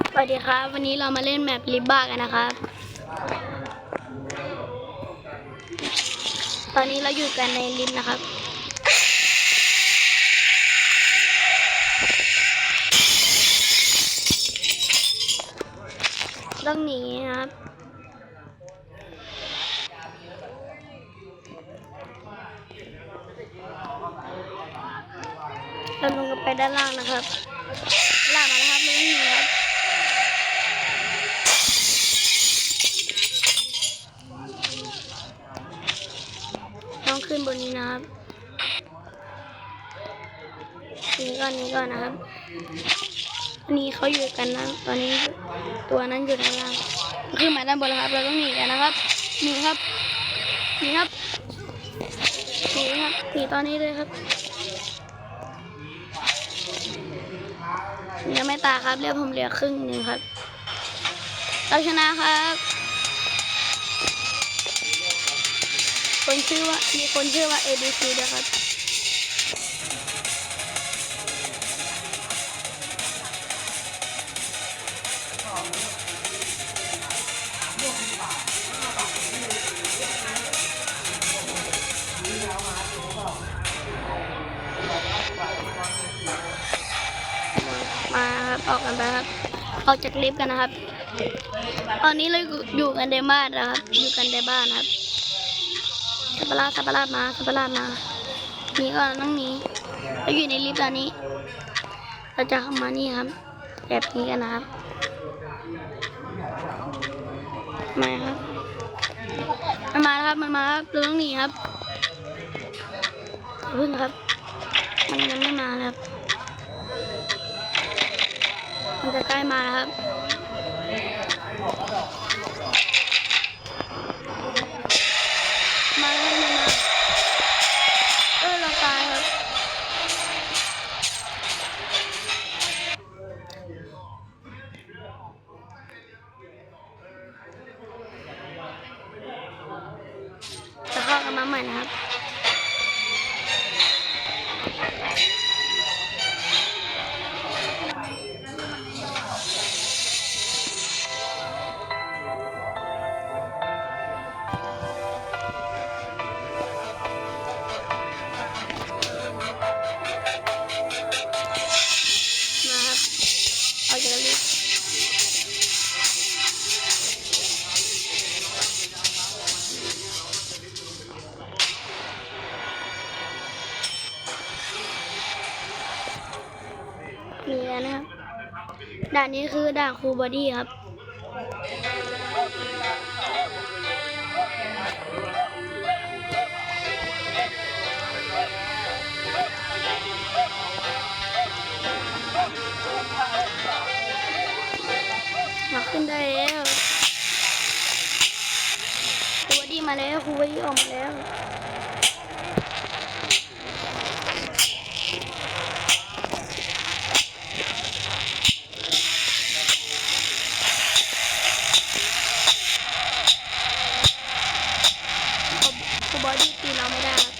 สวัสดีครับ วันนี้เรามาเล่นแมปลิบบ้ากันนะครับ ตอนนี้เราอยู่กันในลิฟต์นะครับ ต้องหนีนะครับเราลงกันไปด้านล่างนะครับล่างมาแล้วครับเราต้องหนีครับ ต้องขึ้นบนนี้นะครับนี่ก่อนนี้ก่อนนะครับอันนี้เขาอยู่กันนะตอนนี้ตัวนั้นอยู่ด้านล่างขึ้นมาด้านบนแล้วครับเราต้องหนีกันนะครับหนีครับหนีครับหนีครับหนีตอนนี้เลยครับยังไม่ตายครับเรียกผมเหลือครึ่งหนึ่งครับเราชนะครับ คนชื่อว่ามีคนชื่อว่า ABC ด้วยครับมาครับออกกันไปครับ ออกจากลิฟต์กันนะครับ ตอนนี้เราอยู่กันในบ้านนะครับ อยู่กันในบ้านครับ สับปะรดสับปะรดมาสับปะรดมาหนีก่อนต้องหนีเราอยู่ในลิฟต์ตอนนี้ เราจะเข้ามานี่ครับ แบบนี้กันนะครับมาครับมันมาครับมันมาครับเราต้องหนีครับอย่าพึ่งครับ มันยังไม่มาครับ มันจะใกล้มาแล้วครับ จะเข้ากันมาใหม่นะครับ แล้วนะครับด่านนี้คือด่านครูบอดี้ครับมาขึ้นได้แล้วครูบอดี้มาแล้วครูบอดี้ออกมาแล้ว ค รูบอดี้ตีเราไม่ได้ครับ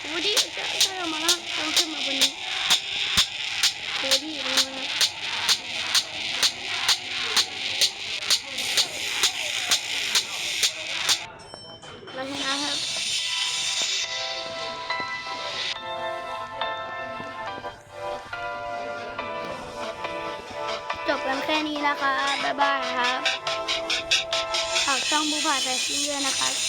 ครูบอดี้จะจะออกมาแล้วต้องขึ้นมาบนนี้ครูบ นแค่นี้นะคะบ๊ายบายครับฝากช่องบูพาแต่ซิ่นด้วยนะคะ